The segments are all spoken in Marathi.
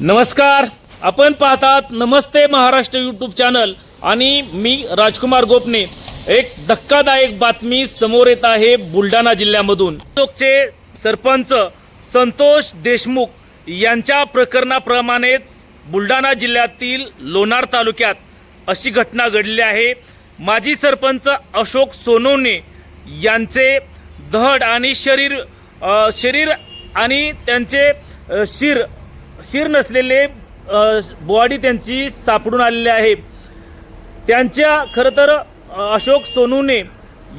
नमस्कार. आपण पाहतात नमस्ते महाराष्ट्र यूट्यूब चॅनल आणि मी राजकुमार गोपने. एक धक्कादायक बातमी समोर येत आहे बुलढाणा जिल्ह्यामधून. चोकचे सरपंच संतोष देशमुख यांच्या प्रकरणाप्रमाणेच बुलढाणा जिल्ह्यातील लोणार तालुक्यात अशी घटना घडली आहे. माजी सरपंच अशोक सोनवणे यांचे धड आणि शरीर शरीर आणि त्यांचे शिर शिर नसलेले बॉडी त्यांची सापडून आलेली आहे. त्यांच्या खरं तर अशोक सोनूने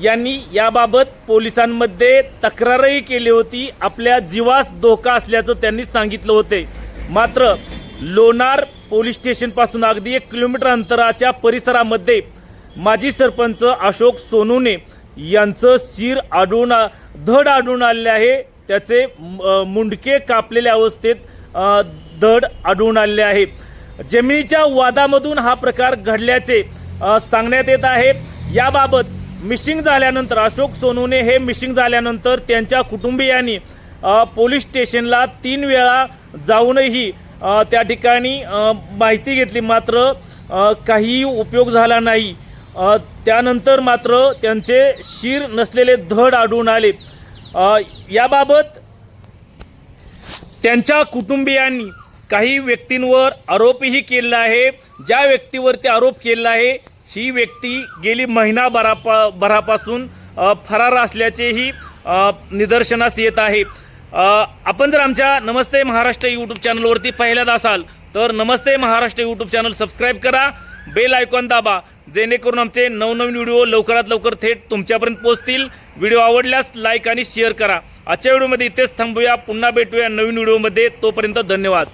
यांनी याबाबत पोलिसांमध्ये तक्रारही केली होती. आपल्या जीवास धोका असल्याचं त्यांनी सांगितलं होते. मात्र लोणार पोलीस स्टेशनपासून अगदी एक किलोमीटर अंतराच्या परिसरामध्ये माजी सरपंच अशोक सोनूने यांचं शिर आढळून आ- धड आढळून आले आहे. त्याचे मुंडके कापलेल्या अवस्थेत धड आढळून आलेले आहे. जमिनीच्या वादामधून हा प्रकार घडल्याचे सांगण्यात येत आहे. याबाबत मिशिंग झाल्यानंतर अशोक सोनूने हे मिशिंग झाल्यानंतर त्यांच्या कुटुंबियांनी पोलीस स्टेशनला तीन वेळा जाऊनही त्या ठिकाणी माहिती घेतली. मात्र काहीही उपयोग झाला नाही. त्यानंतर मात्र त्यांचे शिर नसलेले धड आढळून आले. याबाबत त्यांच्या कुटुंबियांनी काही व्यक्तींवर आरोपही केला आहे. ज्या व्यक्तीवरती आरोप केला आहे ही व्यक्ती गेली महिनाभरापा भरापासून फरार असल्याचेही निदर्शनास येत आहे. आपण जर आमच्या नमस्ते महाराष्ट्र यूट्यूब चॅनलवरती पहिल्यांदा असाल तर नमस्ते महाराष्ट्र यूट्यूब चॅनल सबस्क्राईब करा. बेल आयकॉन दाबा जेणेकरून आमचे नवनवीन व्हिडिओ लवकरात लवकर थेट तुमच्यापर्यंत पोहोचतील. व्हिडिओ आवडल्यास लाईक आणि शेअर करा. आजच्या व्हिडिओमध्ये इथेच थांबूया. पुन्हा भेटूया नवीन व्हिडिओमध्ये. तोपर्यंत धन्यवाद.